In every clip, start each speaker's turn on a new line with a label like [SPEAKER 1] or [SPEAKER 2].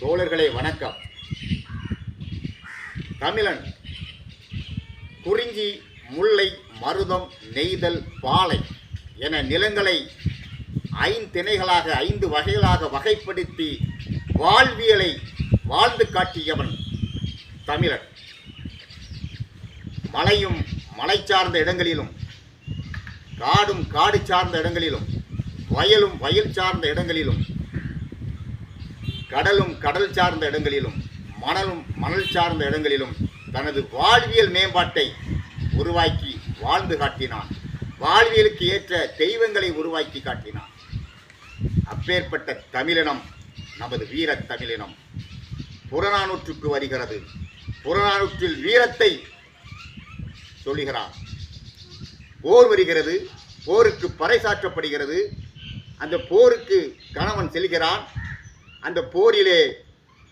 [SPEAKER 1] தோழர்களை வணக்கம். தமிழன் குறிஞ்சி முல்லை மருதம் நெய்தல் பாலை என நிலங்களை ஐந்திணைகளாக ஐந்து வகைகளாக வகைப்படுத்தி வாழ்வியலை வாழ்ந்து காட்டியவன் தமிழன். மலையும் மலை சார்ந்த இடங்களிலும் காடும் காடு சார்ந்த இடங்களிலும் வயலும் வயல் சார்ந்த இடங்களிலும் கடலும் கடல் சார்ந்த இடங்களிலும் மணலும் மணல் சார்ந்த இடங்களிலும் தனது வாழ்வியல் மேம்பாட்டை உருவாக்கி வாழ்ந்து காட்டினான். வாழ்வியலுக்கு ஏற்ற தெய்வங்களை உருவாக்கி காட்டினான். அப்பேற்பட்ட தமிழினம் நமது வீர தமிழினம். புறநானூற்றுக்கு வருகிறது. புறநானூற்றில் வீரத்தை சொல்லுகிறான் போர் வருகிறது. போருக்கு பறைசாற்றப்படுகிறது அந்த போருக்கு கணவன் செல்கிறான் அந்த போரிலே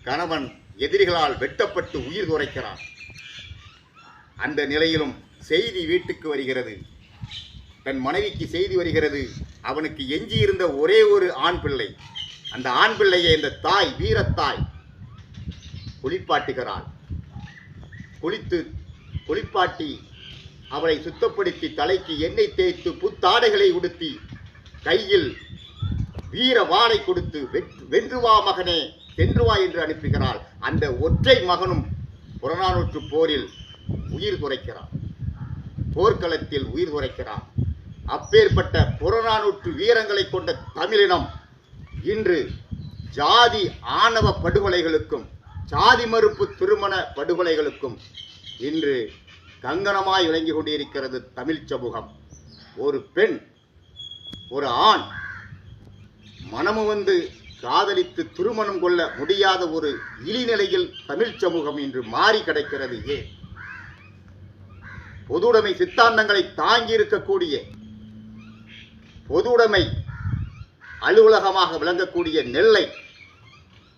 [SPEAKER 1] கணவன் எதிரிகளால் வெட்டப்பட்டு உயிர் துரைக்கிறான். அந்த நிலையிலும் செய்தி வீட்டுக்கு வருகிறது. தன் மனைவிக்கு செய்தி வருகிறது. அவனுக்கு எஞ்சியிருந்த ஒரே ஒரு ஆண் பிள்ளை. அந்த ஆண் பிள்ளையை இந்த தாய் வீரத்தாய் குளிப்பாட்டுகிறாள். குளித்து குளிப்பாட்டி அவளை சுத்தப்படுத்தி தலைக்கு எண்ணெய் தேய்த்து புத்தாடைகளை உடுத்தி கையில் வீர வாளை கொடுத்து வெற்று- வென்று வா மகனே சென்று வா என்று அனுப்புகிறாள். அந்த ஒற்றை மகனும் புறநானூற்று போரில் உயிர் குறைக்கிறான். போர்க்களத்தில் உயிர் குறைக்கிறான். அப்பேற்பட்ட புறநானூற்று வீரங்களை கொண்ட தமிழினம் இன்று ஜாதி ஆணவ படுகொலைகளுக்கும் சாதி மறுப்பு திருமண படுகொலைகளுக்கும் இன்று கங்கணமாய் விளங்கி கொண்டிருக்கிறது தமிழ் சமூகம். ஒரு பெண் ஒரு ஆண் மனமு வந்து காதலித்து திருமணம் கொள்ள முடியாத ஒரு இழிநிலையில் தமிழ் சமூகம் இன்று மாறி கிடைக்கிறது. ஏன் பொதுவுடைமை சித்தாந்தங்களை தாங்கி இருக்கக்கூடிய பொதுவுடைமை அலுவலகமாக விளங்கக்கூடிய நெல்லை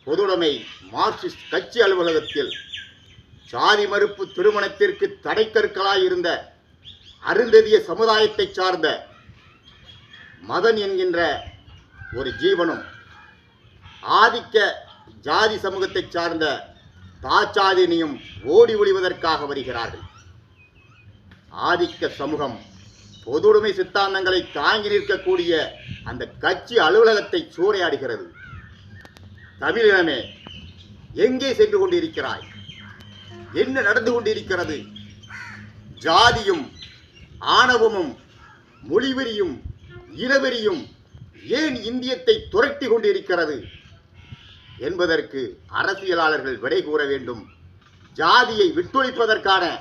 [SPEAKER 1] பொதுவுடைமை மார்க்சிஸ்ட் கட்சி அலுவலகத்தில் சாதி மறுப்பு திருமணத்திற்கு தடைக்கற்களாய் இருந்த அருந்ததிய சமுதாயத்தை சார்ந்த மதன் என்கின்ற ஒரு ஜீவனும். ஆதிக்க ஜாதி சமூகத்தைச் சார்ந்த தாச்சாதினியும் ஓடி ஒளிவதற்காக வருகிறார்கள். ஆதிக்க சமூகம் பொதுவுடைமை சித்தாந்தங்களை தாங்கி நிற்கக்கூடிய அந்த கட்சி அலுவலகத்தை சூறையாடுகிறது. தமிழினமே எங்கே சென்று கொண்டிருக்கிறாய்? என்ன நடந்து கொண்டிருக்கிறது? ஜாதியும் ஆணவமும் மொழிவெறியும் இனவெறியும் ஏன் இந்தியத்தை துரட்டி கொண்டிருக்கிறது என்பதற்கு அரசியலாளர்கள் விடை கூற வேண்டும். ஜாதியை விட்டொழிப்பதற்கான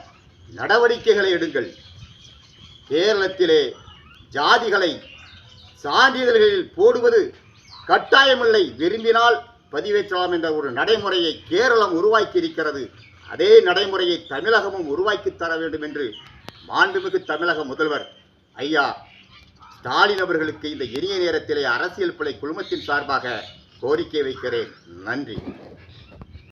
[SPEAKER 1] நடவடிக்கைகளை எடுங்கள். கேரளத்திலே ஜாதிகளை சான்றிதழ்களில் போடுவது கட்டாயமில்லை. விரும்பினால் பதிவேற்றலாம் என்ற ஒரு நடைமுறையை கேரளம் உருவாக்கி இருக்கிறது அதே நடைமுறையை தமிழகமும் உருவாக்கி தர வேண்டும் என்று மாண்புமிகு தமிழக முதல்வர் ஐயா ஸ்டாலின் அவர்களுக்கு இந்த இனிய நேரத்திலே அரசியல் பிழை குழுமத்தின் சார்பாக கோரிக்கை வைக்கிறேன். நன்றி.